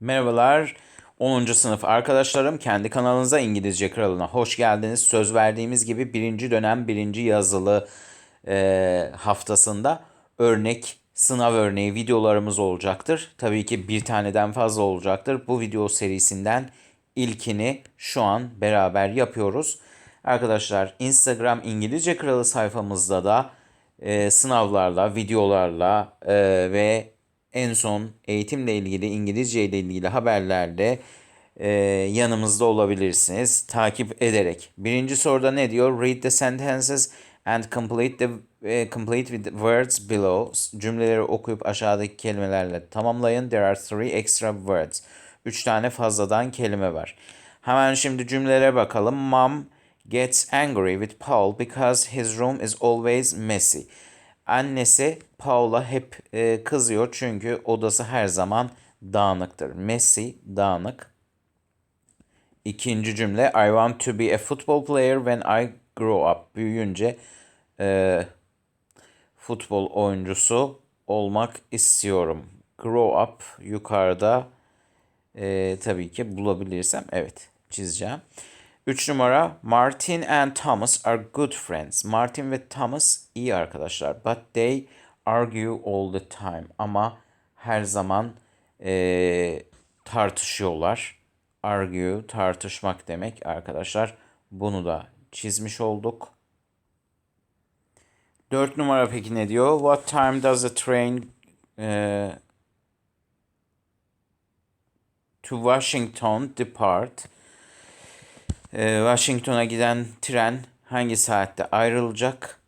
Merhabalar 10. sınıf arkadaşlarım kendi kanalınıza İngilizce Kralı'na hoş geldiniz. Söz verdiğimiz gibi birinci dönem birinci yazılı e, haftasında örnek sınav örneği videolarımız olacaktır. Tabii ki bir taneden fazla olacaktır. Bu video serisinden ilkini şu an beraber yapıyoruz. Arkadaşlar Instagram İngilizce Kralı sayfamızda da e, sınavlarla, videolarla e, ve en son eğitimle ilgili, İngilizce ile ilgili haberlerde e, yanımızda olabilirsiniz takip ederek. Birinci soruda ne diyor? Read the sentences and complete the e, complete with the words below. Cümleleri okuyup aşağıdaki kelimelerle tamamlayın. There are three extra words. Üç tane fazladan kelime var. Hemen şimdi cümlelere bakalım. Mom gets angry with Paul because his room is always messy. Annesi Paul'a hep e, kızıyor çünkü odası her zaman dağınıktır. Messy, dağınık. İkinci cümle I want to be a football player when I grow up. Büyüyünce e, futbol oyuncusu olmak istiyorum. Grow up yukarıda e, tabii ki bulabilirsem evet çizeceğim. Üç numara Martin and Thomas are good friends. Martin ve Thomas iyi arkadaşlar. But they argue all the time. Ama her zaman e, tartışıyorlar. Argue tartışmak demek arkadaşlar. Bunu da çizmiş olduk. Dört numara peki ne diyor? What time does the train e, to Washington depart? Ee, Washington'a giden tren hangi saatte ayrılacak?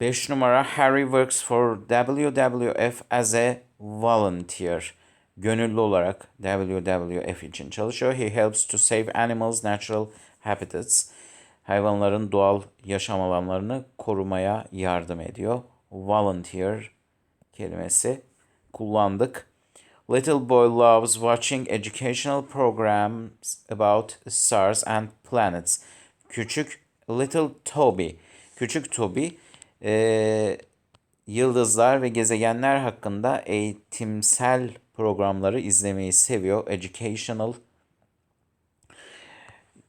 5 numara Harry works for WWF as a volunteer. Gönüllü olarak WWF için çalışıyor. He helps to save animals' natural habitats. Hayvanların doğal yaşam alanlarını korumaya yardım ediyor. Volunteer kelimesi kullandık. Little boy loves watching educational programs about stars and planets. Küçük Little Toby. Küçük Toby eee, yıldızlar ve gezegenler hakkında eğitimsel programları izlemeyi seviyor. Educational.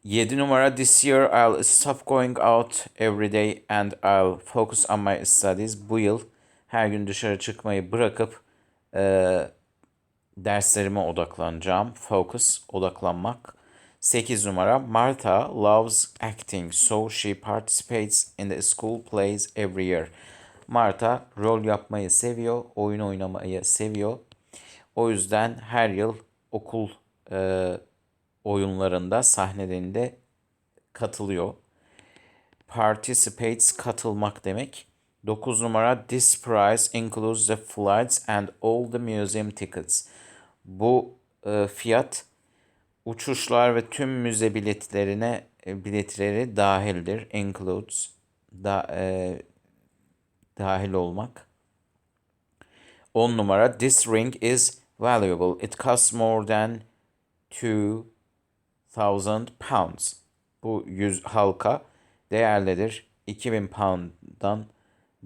7 numara This year I'll stop going out every day and I'll focus on my studies. Bu yıl her gün dışarı çıkmayı bırakıp eee derslerime odaklanacağım. Focus, odaklanmak. 8 numara Martha loves acting so she participates in the school plays every year. Martha rol yapmayı seviyor, oyun oynamayı seviyor. O yüzden her yıl okul e, oyunlarında, sahnelerinde katılıyor. Participates katılmak demek. 9 numara This price includes the flights and all the museum tickets. Bu e, fiyat uçuşlar ve tüm müze biletlerine e, biletleri dahildir. Includes da, e, dahil olmak. 10 numara This ring is valuable. It costs more than 2000 pounds. Bu yüz halka değerlidir. 2000 pound'dan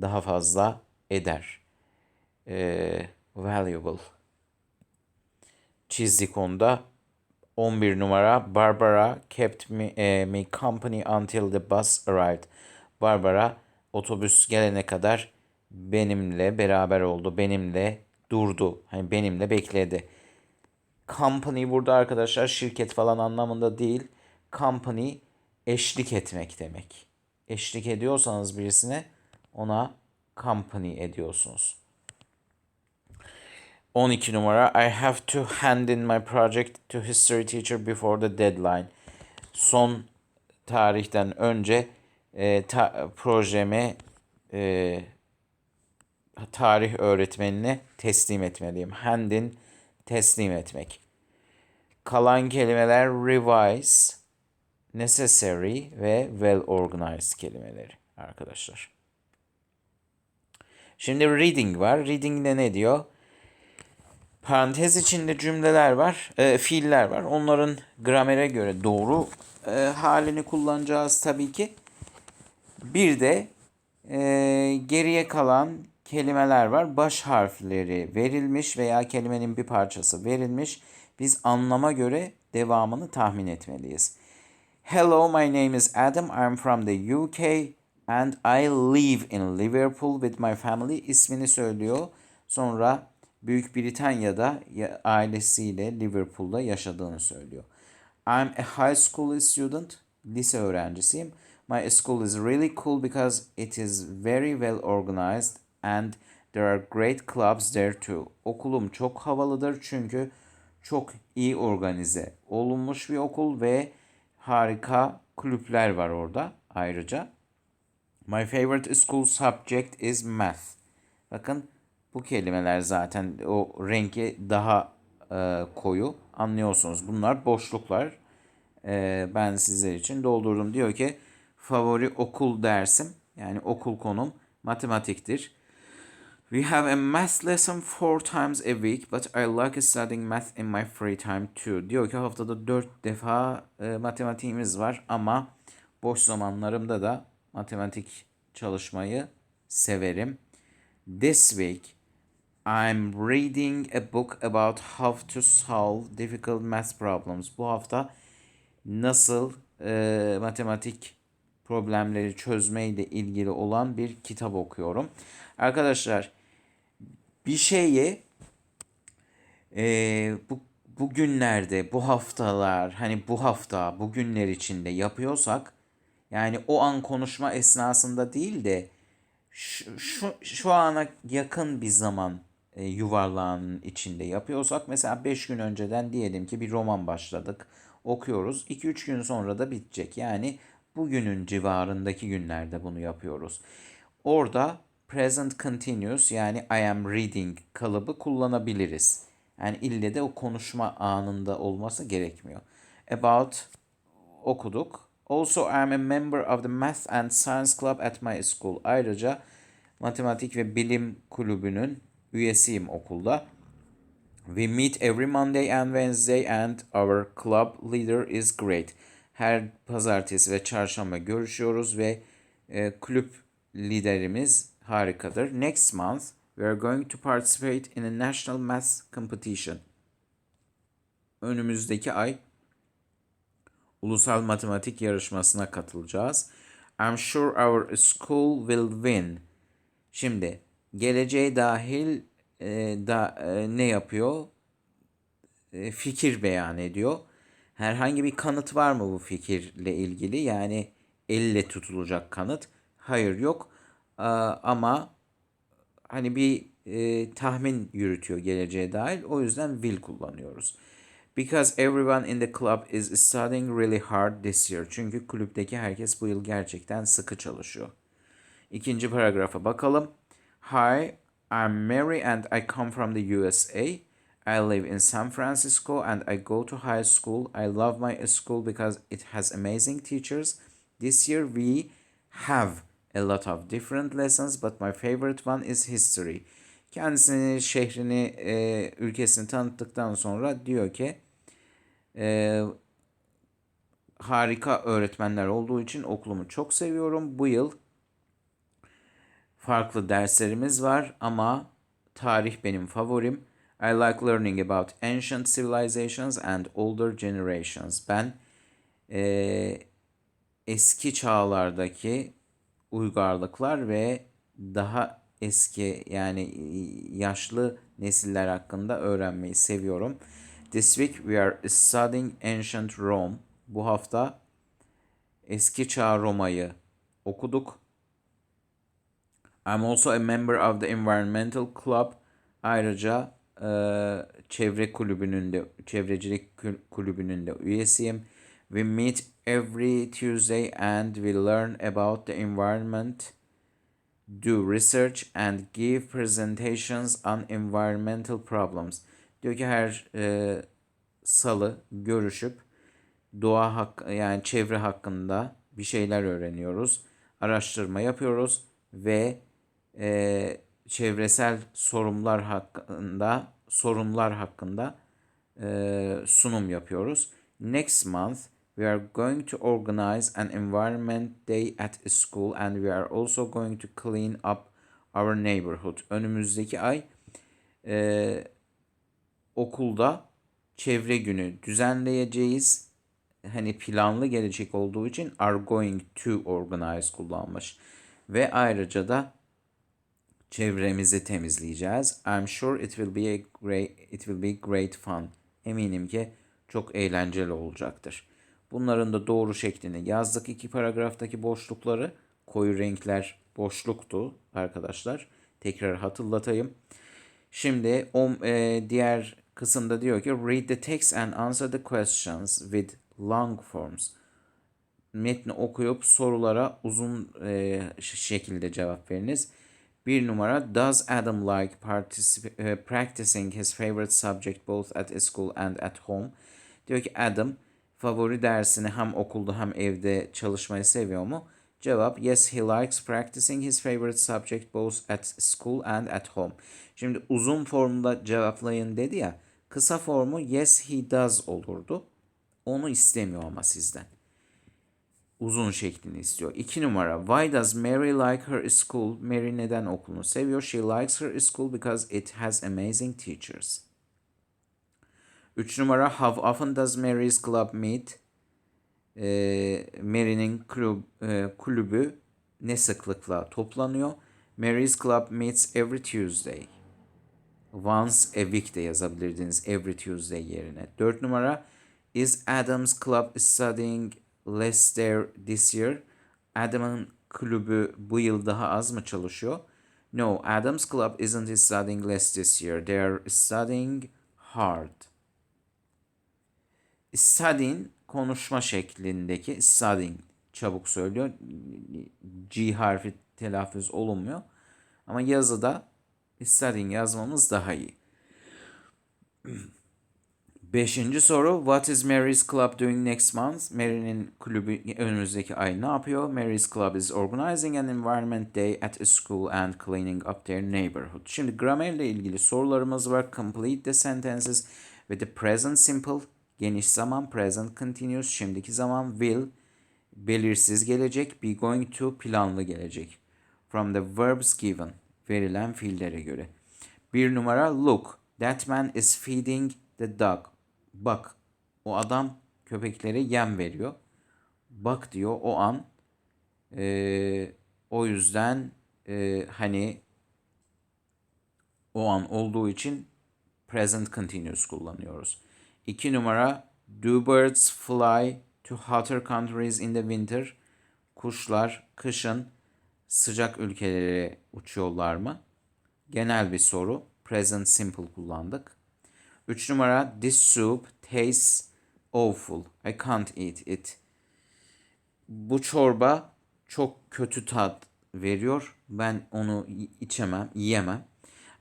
daha fazla eder. Ee, valuable. Çizdik onda. 11 numara Barbara kept me, eh, me company until the bus arrived. Barbara otobüs gelene kadar benimle beraber oldu. Benimle durdu. Hani benimle bekledi. Company burada arkadaşlar şirket falan anlamında değil. Company eşlik etmek demek. Eşlik ediyorsanız birisine ona company ediyorsunuz. 12 numara I have to hand in my project to history teacher before the deadline. Son tarihten önce e, ta- projemi e, tarih öğretmenine teslim etmeliyim. Hand in teslim etmek. Kalan kelimeler revise, necessary ve well organized kelimeleri arkadaşlar. Şimdi reading var. Reading'de ne diyor? Parantez içinde cümleler var, e, fiiller var. Onların gramere göre doğru e, halini kullanacağız tabii ki. Bir de e, geriye kalan kelimeler var. Baş harfleri verilmiş veya kelimenin bir parçası verilmiş. Biz anlama göre devamını tahmin etmeliyiz. Hello, my name is Adam. I'm from the UK and I live in Liverpool with my family. İsmini söylüyor. Sonra Büyük Britanya'da ya- ailesiyle Liverpool'da yaşadığını söylüyor. I'm a high school student. Lise öğrencisiyim. My school is really cool because it is very well organized and there are great clubs there too. Okulum çok havalıdır çünkü çok iyi organize olunmuş bir okul ve harika kulüpler var orada ayrıca. My favorite school subject is math. Bakın bu kelimeler zaten o rengi daha e, koyu anlıyorsunuz. Bunlar boşluklar. E, ben sizler için doldurdum. Diyor ki favori okul dersim yani okul konum matematiktir. We have a math lesson four times a week, but I like studying math in my free time too. Diyor ki haftada dört defa e, matematiğimiz var ama boş zamanlarımda da matematik çalışmayı severim. This week I'm reading a book about how to solve difficult math problems. Bu hafta nasıl e, matematik problemleri çözmeyle ilgili olan bir kitap okuyorum. Arkadaşlar bir şeyi e, bu bugünlerde, bu haftalar, hani bu hafta, bugünler içinde yapıyorsak yani o an konuşma esnasında değil de şu, şu, şu ana yakın bir zaman e, yuvarlağının içinde yapıyorsak mesela 5 gün önceden diyelim ki bir roman başladık okuyoruz 2-3 gün sonra da bitecek yani bugünün civarındaki günlerde bunu yapıyoruz. Orada present continuous yani I am reading kalıbı kullanabiliriz. Yani ille de o konuşma anında olması gerekmiyor. About okuduk. Also I am a member of the Math and Science Club at my school. Ayrıca matematik ve bilim kulübünün üyesiyim okulda. We meet every Monday and Wednesday and our club leader is great. Her pazartesi ve çarşamba görüşüyoruz ve e, kulüp liderimiz harikadır. Next month we are going to participate in a national math competition. Önümüzdeki ay ulusal matematik yarışmasına katılacağız. I'm sure our school will win. Şimdi geleceğe dahil e, da e, ne yapıyor? E, fikir beyan ediyor. Herhangi bir kanıt var mı bu fikirle ilgili? Yani elle tutulacak kanıt. Hayır yok. Aa, ama hani bir e, tahmin yürütüyor geleceğe dair. O yüzden will kullanıyoruz. Because everyone in the club is studying really hard this year. Çünkü kulüpteki herkes bu yıl gerçekten sıkı çalışıyor. İkinci paragrafa bakalım. Hi, I'm Mary and I come from the USA. I live in San Francisco and I go to high school. I love my school because it has amazing teachers. This year we have a lot of different lessons, but my favorite one is history. Kendisini, şehrini, e, ülkesini tanıttıktan sonra diyor ki e, harika öğretmenler olduğu için okulumu çok seviyorum. Bu yıl farklı derslerimiz var ama tarih benim favorim. I like learning about ancient civilizations and older generations. Ben e, eski çağlardaki uygarlıklar ve daha eski yani yaşlı nesiller hakkında öğrenmeyi seviyorum. This week we are studying ancient Rome. Bu hafta eski çağ Roma'yı okuduk. I'm also a member of the environmental club. Ayrıca e, çevre kulübünün de çevrecilik kul- kulübünün de üyesiyim. We meet every Tuesday and we learn about the environment, do research and give presentations on environmental problems. Diyor ki her e, salı görüşüp doğa hak yani çevre hakkında bir şeyler öğreniyoruz, araştırma yapıyoruz ve e, çevresel sorunlar hakkında sorunlar hakkında e, sunum yapıyoruz. Next month we are going to organize an environment day at school and we are also going to clean up our neighborhood. Önümüzdeki ay e, okulda çevre günü düzenleyeceğiz. Hani planlı gelecek olduğu için are going to organize kullanmış. Ve ayrıca da çevremizi temizleyeceğiz. I'm sure it will be a great it will be great fun. Eminim ki çok eğlenceli olacaktır. Bunların da doğru şeklini yazdık. iki paragraftaki boşlukları koyu renkler boşluktu arkadaşlar. Tekrar hatırlatayım. Şimdi o e, diğer kısımda diyor ki read the text and answer the questions with long forms. Metni okuyup sorulara uzun e, şekilde cevap veriniz. Bir numara Does Adam like particip- e, practicing his favorite subject both at school and at home? Diyor ki Adam favori dersini hem okulda hem evde çalışmayı seviyor mu? Cevap yes he likes practicing his favorite subject both at school and at home. Şimdi uzun formda cevaplayın dedi ya. Kısa formu yes he does olurdu. Onu istemiyor ama sizden. Uzun şeklini istiyor. İki numara. Why does Mary like her school? Mary neden okulunu seviyor? She likes her school because it has amazing teachers. Üç numara. How often does Mary's club meet? Ee, Mary'nin kulüb, e, kulübü ne sıklıkla toplanıyor? Mary's club meets every Tuesday. Once a week de yazabilirdiniz every Tuesday yerine. Dört numara. Is Adam's club studying less there this year? Adam'ın kulübü bu yıl daha az mı çalışıyor? No, Adam's club isn't studying less this year. They are studying hard. Studying konuşma şeklindeki studying çabuk söylüyor. G harfi telaffuz olunmuyor. Ama yazıda studying yazmamız daha iyi. Beşinci soru. What is Mary's Club doing next month? Mary'nin kulübü önümüzdeki ay ne yapıyor? Mary's Club is organizing an environment day at a school and cleaning up their neighborhood. Şimdi gramerle ilgili sorularımız var. Complete the sentences with the present simple. Geniş zaman present continuous. Şimdiki zaman will. Belirsiz gelecek. Be going to planlı gelecek. From the verbs given. Verilen fiillere göre. Bir numara look. That man is feeding the dog. Bak o adam köpeklere yem veriyor. Bak diyor o an. Ee, o yüzden e, hani o an olduğu için present continuous kullanıyoruz. İki numara do birds fly to hotter countries in the winter? Kuşlar kışın sıcak ülkelere uçuyorlar mı? Genel bir soru. Present simple kullandık. 3 numara this soup tastes awful. I can't eat it. Bu çorba çok kötü tat veriyor. Ben onu içemem, yiyemem.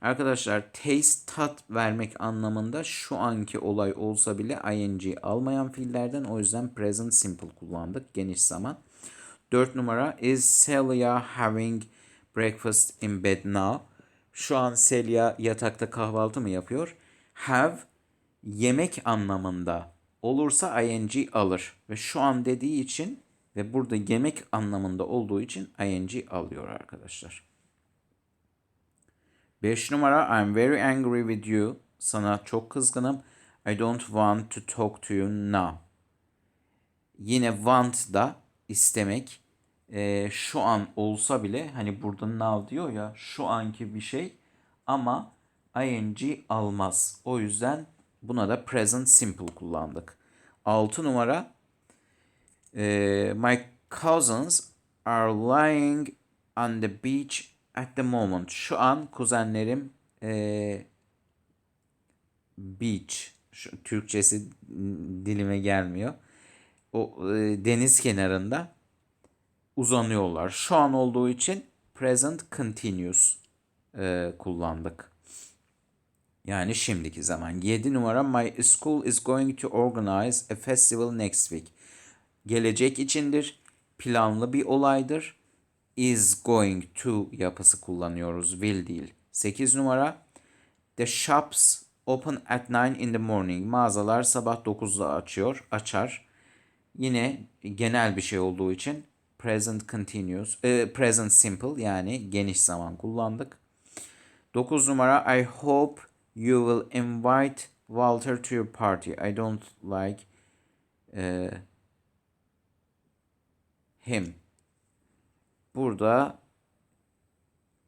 Arkadaşlar taste tat vermek anlamında şu anki olay olsa bile ing almayan fiillerden o yüzden present simple kullandık geniş zaman. 4 numara is Celia having breakfast in bed now? Şu an Celia yatakta kahvaltı mı yapıyor? Have yemek anlamında olursa ing alır. Ve şu an dediği için ve burada yemek anlamında olduğu için ing alıyor arkadaşlar. 5 numara I'm very angry with you. Sana çok kızgınım. I don't want to talk to you now. Yine want da istemek e, şu an olsa bile hani burada now diyor ya şu anki bir şey ama ing almaz. O yüzden buna da present simple kullandık. 6 numara e, My cousins are lying on the beach at the moment. Şu an kuzenlerim e, beach. Şu, Türkçesi dilime gelmiyor. O e, deniz kenarında uzanıyorlar. Şu an olduğu için present continuous e, kullandık. Yani şimdiki zaman. 7 numara My school is going to organize a festival next week. Gelecek içindir. Planlı bir olaydır. Is going to yapısı kullanıyoruz. Will değil. 8 numara The shops open at 9 in the morning. Mağazalar sabah 9'da açıyor, açar. Yine genel bir şey olduğu için present continuous, e, present simple yani geniş zaman kullandık. 9 numara I hope you will invite Walter to your party. I don't like e, him. Burada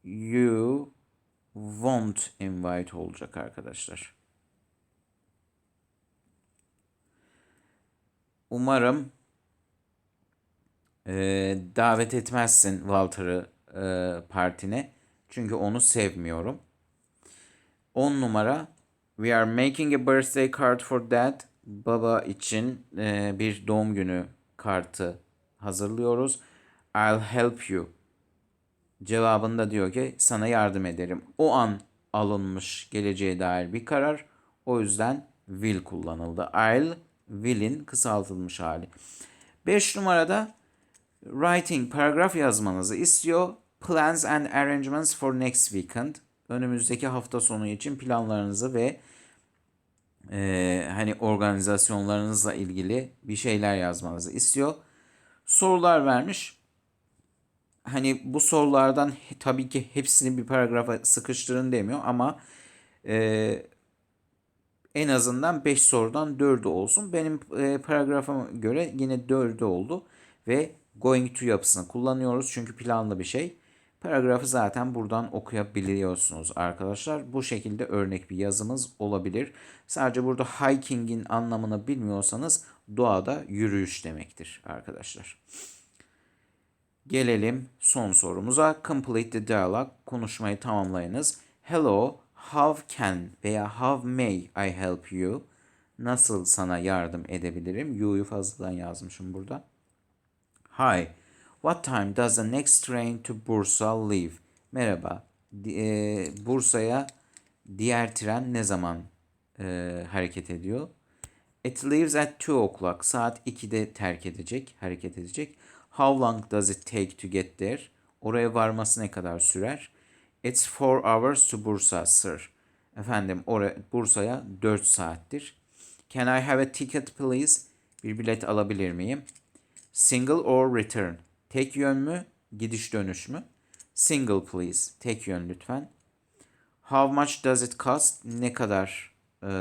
you won't invite olacak arkadaşlar. Umarım e, davet etmezsin Walter'ı e, partine. Çünkü onu sevmiyorum. 10 numara We are making a birthday card for dad. Baba için e, bir doğum günü kartı hazırlıyoruz. I'll help you. Cevabında diyor ki sana yardım ederim. O an alınmış geleceğe dair bir karar. O yüzden will kullanıldı. I'll will'in kısaltılmış hali. 5 numarada writing paragraf yazmanızı istiyor. Plans and arrangements for next weekend. Önümüzdeki hafta sonu için planlarınızı ve e, hani organizasyonlarınızla ilgili bir şeyler yazmanızı istiyor. Sorular vermiş. Hani bu sorulardan tabii ki hepsini bir paragrafa sıkıştırın demiyor ama e, en azından 5 sorudan 4'ü olsun. Benim e, paragrafa göre yine 4'ü oldu ve going to yapısını kullanıyoruz çünkü planlı bir şey. Paragrafı zaten buradan okuyabiliyorsunuz arkadaşlar. Bu şekilde örnek bir yazımız olabilir. Sadece burada hiking'in anlamını bilmiyorsanız doğada yürüyüş demektir arkadaşlar. Gelelim son sorumuza. Complete the dialogue. Konuşmayı tamamlayınız. Hello, how can veya how may I help you? Nasıl sana yardım edebilirim? You'yu fazladan yazmışım burada. Hi, what time does the next train to Bursa leave? Merhaba, e, Bursa'ya diğer tren ne zaman e, hareket ediyor? It leaves at 2 o'clock. Saat 2'de terk edecek, hareket edecek. How long does it take to get there? Oraya varması ne kadar sürer? It's 4 hours to Bursa, sir. Efendim, oraya, Bursa'ya 4 saattir. Can I have a ticket please? Bir bilet alabilir miyim? Single or return? Tek yön mü, gidiş dönüş mü? Single please. Tek yön lütfen. How much does it cost? Ne kadar e,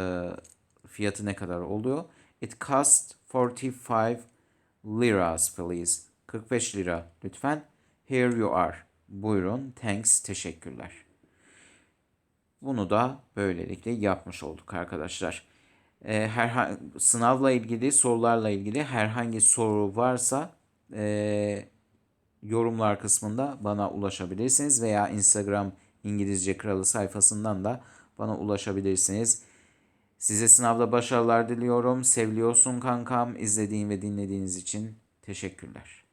fiyatı ne kadar oluyor? It cost 45 liras please. 45 lira lütfen. Here you are. Buyurun. Thanks. Teşekkürler. Bunu da böylelikle yapmış olduk arkadaşlar. Ee, herhangi sınavla ilgili sorularla ilgili herhangi soru varsa e, yorumlar kısmında bana ulaşabilirsiniz veya Instagram İngilizce Kralı sayfasından da bana ulaşabilirsiniz. Size sınavda başarılar diliyorum. Seviliyorsun kankam. İzlediğin ve dinlediğiniz için teşekkürler.